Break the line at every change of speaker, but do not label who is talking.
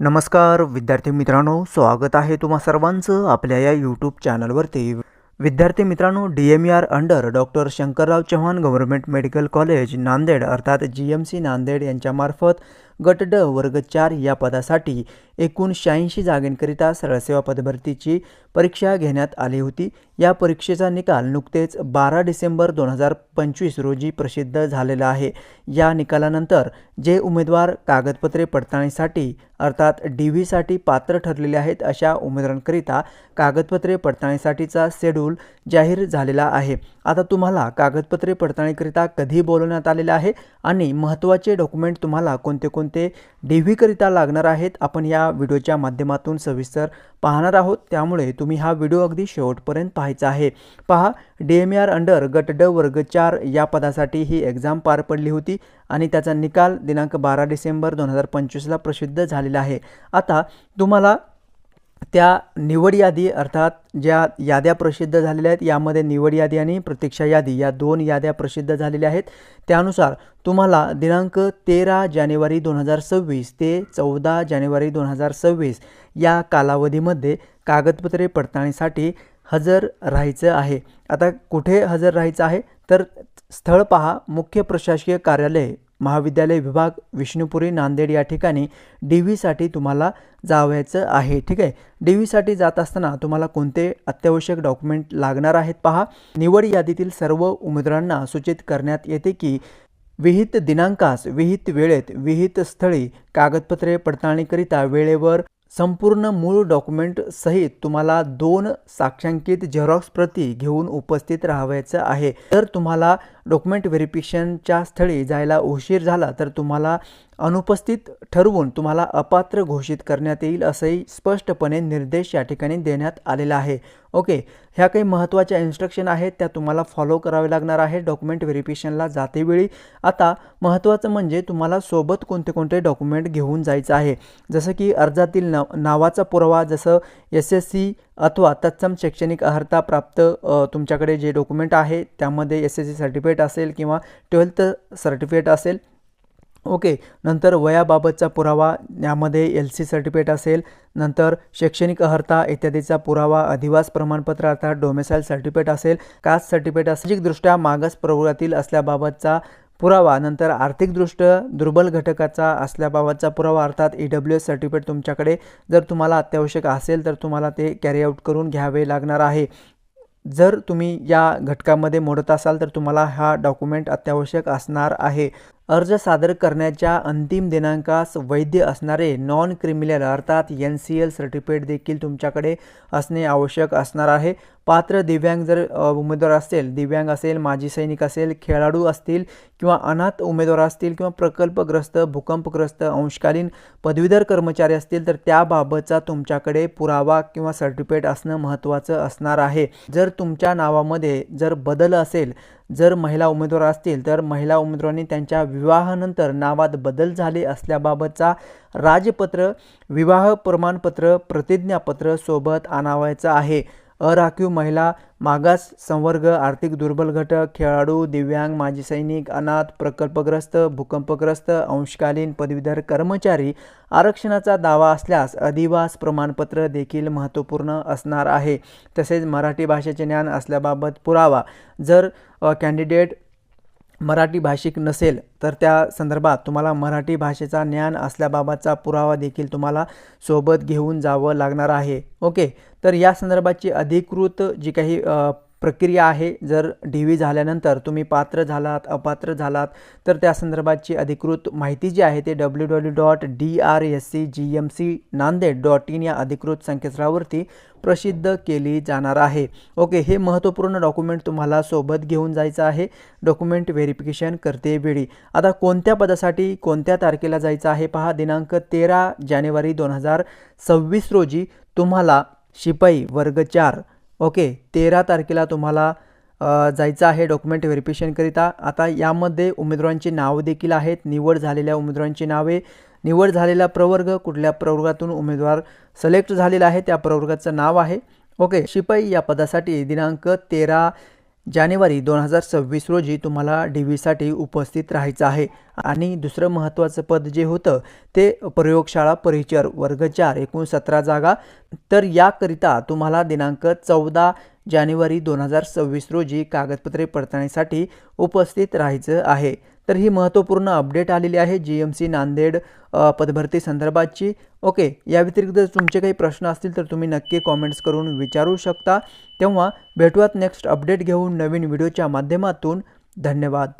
नमस्कार विद्यार्थी मित्रांनो स्वागत आहे तुम्हा सर्वांचं आपल्या या यूट्यूब चॅनलवरती विद्यार्थी मित्रांनो D M R under doctor Shankarrao Chavan government medical college Nanded अर्थात जी एम सी नांदेड यांच्यामार्फत गट ड वर्ग चार या पदासाठी एकूण शहाऐंशी जागांकरिता सरळसेवा पदभरतीची परीक्षा घेण्यात आली होती. या परीक्षेचा निकाल नुकतेच बारा डिसेंबर दोन हजार पंचवीस रोजी प्रसिद्ध झालेला आहे. या निकालानंतर जे उमेदवार कागदपत्रे पडताळणीसाठी अर्थात डी व्हीसाठी पात्र ठरलेले आहेत अशा उमेदवारांकरिता कागदपत्रे पडताळणीसाठीचा शेड्यूल जाहीर झालेला आहे. आता तुम्हाला कागदपत्रे पडताळणीकरिता कधी बोलवण्यात आलेलं आहे आणि महत्त्वाचे डॉक्युमेंट तुम्हाला कोणते कोणते ते डेव्हीकरिता लागणार आहेत. आपण या व्हिडिओच्या माध्यमातून सविस्तर पाहणार आहोत. त्यामुळे तुम्ही हा व्हिडिओ अगदी शेवटपर्यंत पाहायचा आहे. पहा डी एम आर अंडर गट ड वर्ग चार या पदासाठी ही एक्झाम पार पडली होती आणि त्याचा निकाल दिनांक बारा डिसेंबर दोन हजार पंचवीसला प्रसिद्ध झालेला आहे. आता तुम्हाला त्या निवड यादी अर्थात ज्या याद्या प्रसिद्ध झालेल्या आहेत यामध्ये निवड यादी आणि प्रतीक्षा यादी या दोन याद्या प्रसिद्ध झालेल्या आहेत. त्यानुसार तुम्हाला दिनांक तेरा जानेवारी दोन हजार सव्वीस ते चौदा जानेवारी दोन हजार सव्वीस या कालावधीमध्ये कागदपत्रे पडताळणीसाठी हजर राहायचं आहे. आता कुठे हजर राहायचं आहे? तर स्थळ पहा. मुख्य प्रशासकीय कार्यालय महाविद्यालय विभाग विष्णुपुरी नांदेड या ठिकाणी डी व्हीसाठी तुम्हाला जावायचं आहे. ठीक आहे? डी व्हीसाठी जात असताना तुम्हाला कोणते अत्यावश्यक डॉक्युमेंट लागणार आहेत पहा. निवड यादीतील सर्व उमेदवारांना सूचित करण्यात येते की विहित दिनांकास विहित वेळेत विहित स्थळी कागदपत्रे पडताळणीकरिता वेळेवर संपूर्ण मूळ डॉक्युमेंट सहित तुम्हाला दोन साक्षांकित झेरॉक्स प्रती घेऊन उपस्थित राहायचं आहे. तर तुम्हाला डॉक्युमेंट व्हेरिफिकेशनच्या स्थळी जायला उशीर झाला तर तुम्हाला अनुपस्थित ठरवून तुम्हाला अपात्र घोषित करण्यात येईल असंही स्पष्टपणे निर्देश या ठिकाणी देण्यात आलेला आहे. ओके ह्या काही महत्त्वाच्या इन्स्ट्रक्शन आहेत त्या तुम्हाला फॉलो करावे लागणार आहे. डॉक्युमेंट व्हेरिफिकेशनला जातेवेळी आता महत्त्वाचं म्हणजे तुम्हाला सोबत कोणते कोणते डॉक्युमेंट घेऊन जायचं आहे. जसं की अर्जातील नाव नावाचा पुरावा जसं एस एस सी अथवा तत्सम शैक्षणिक अर्हता प्राप्त तुमच्याकडे जे डॉक्युमेंट आहे त्यामध्ये एस एस सी सर्टिफिकेट असेल किंवा ट्वेल्थ सर्टिफिकेट असेल ओके नंतर वयाबाबतचा पुरावा यामध्ये एल सी सर्टिफिकेट असेल नंतर शैक्षणिक अर्हता इत्यादीचा पुरावा अधिवास प्रमाणपत्र अर्थात डोमेसाईल सर्टिफिकेट असेल कास्ट सर्टिफिकेट सामाजिकदृष्ट्या मागास प्रवर्गातील असल्याबाबतचा पुरावा नंतर आर्थिकदृष्ट्या दुर्बल घटकाचा असल्याबाबतचा पुरावा अर्थात ई डब्ल्यू एस सर्टिफिकेट तुमच्याकडे जर तुम्हाला अत्यावश्यक असेल तर तुम्हाला ते कॅरी आऊट करून घ्यावे लागणार आहे. जर तुम्ही या घटकामध्ये मोडत असाल तर तुम्हाला हा डॉक्युमेंट अत्यावश्यक असणार आहे. अर्ज सादर करण्याच्या अंतिम दिनांकास वैध असणारे नॉन क्रिमिनल अर्थात एन सी एल सर्टिफिकेट देखील तुमच्याकडे असणे आवश्यक असणार आहे. पात्र दिव्यांग जर उमेदवार असेल दिव्यांग असेल माजी सैनिक असेल खेळाडू असतील किंवा अनाथ उमेदवार असतील किंवा प्रकल्पग्रस्त भूकंपग्रस्त अंशकालीन पदवीधर कर्मचारी असतील तर त्याबाबतचा तुमच्याकडे पुरावा किंवा सर्टिफिकेट असणं महत्त्वाचं असणार आहे. जर तुमच्या नावामध्ये जर बदल असेल जर महिला उमेदवार असतील तर महिला उमेदवारांनी त्यांच्या विवाहानंतर नावात बदल झाले असल्याबाबतचा राजपत्र विवाह प्रमाणपत्र प्रतिज्ञापत्र सोबत आणावायचं आहे. अराखीव महिला मागास संवर्ग आर्थिक दुर्बल घटक खेळाडू दिव्यांग माजी सैनिक अनाथ प्रकल्पग्रस्त भूकंपग्रस्त अंशकालीन पदवीधर कर्मचारी आरक्षणाचा दावा असल्यास अधिवास प्रमाणपत्र देखील महत्त्वपूर्ण असणार आहे. तसेच मराठी भाषेचे ज्ञान असल्याबाबत पुरावा. जर कॅन्डिडेट मराठी भाषिक नसेल तर त्या संदर्भात तुम्हाला मराठी भाषेचा ज्ञान असल्याबाबतचा पुरावा देखील तुम्हाला सोबत घेऊन जावं लागणार आहे. ओके? तर या संदर्भाची अधिकृत जी काही प्रक्रिया आहे. जर डी व्ही झाल्यानंतर तुम्ही पात्र झालात अपात्र झालात तर त्या संदर्भाची अधिकृत माहिती जी आहे ते W W dot D R S C G M C Nanded dot in या अधिकृत संकेतस्थळावरती प्रसिद्ध केली जाणार आहे. ओके हे महत्त्वपूर्ण डॉक्युमेंट तुम्हाला सोबत घेऊन जायचं आहे. डॉक्युमेंट व्हेरिफिकेशन करते वेळी. आता कोणत्या पदासाठी कोणत्या तारखेला जायचं आहे पहा. दिनांक तेरा जानेवारी दोन हजार सव्वीस रोजी तुम्हाला शिपाई वर्ग चार ओके तेरा तारखेला तुम्हाला जायचं आहे डॉक्युमेंट व्हेरिफिकेशनकरिता आता यामध्ये उमेदवारांची नावं देखील आहेत. निवड झालेल्या उमेदवारांची नावे. निवड झालेला प्रवर्ग कुठल्या प्रवर्गातून उमेदवार सिलेक्ट झालेला आहे त्या प्रवर्गाचं नाव आहे. ओके शिपाई या पदासाठी दिनांक तेरा जानेवारी दोन हजार सव्वीस रोजी तुम्हाला डी व्हीसाठी उपस्थित राहायचं आहे. आणि दुसरं महत्त्वाचं पद जे होतं ते प्रयोगशाळा परिचर वर्ग चार एकूण सतरा जागा. तर याकरिता तुम्हाला दिनांक चौदा जानेवारी दोन हजार सव्वीस रोजी कागदपत्रे पडताळणीसाठी उपस्थित राहायचं आहे. तर ही महत्त्वपूर्ण अपडेट आलेली आहे जी एम सी नांदेड पदभरती संदर्भातची ओके या व्यतिरिक्त जर तुमचे काही प्रश्न असतील तर तुम्ही नक्की कॉमेंट्स करून विचारू शकता. तेव्हा भेटूयात नेक्स्ट अपडेट घेऊन नवीन व्हिडिओच्या माध्यमातून. धन्यवाद.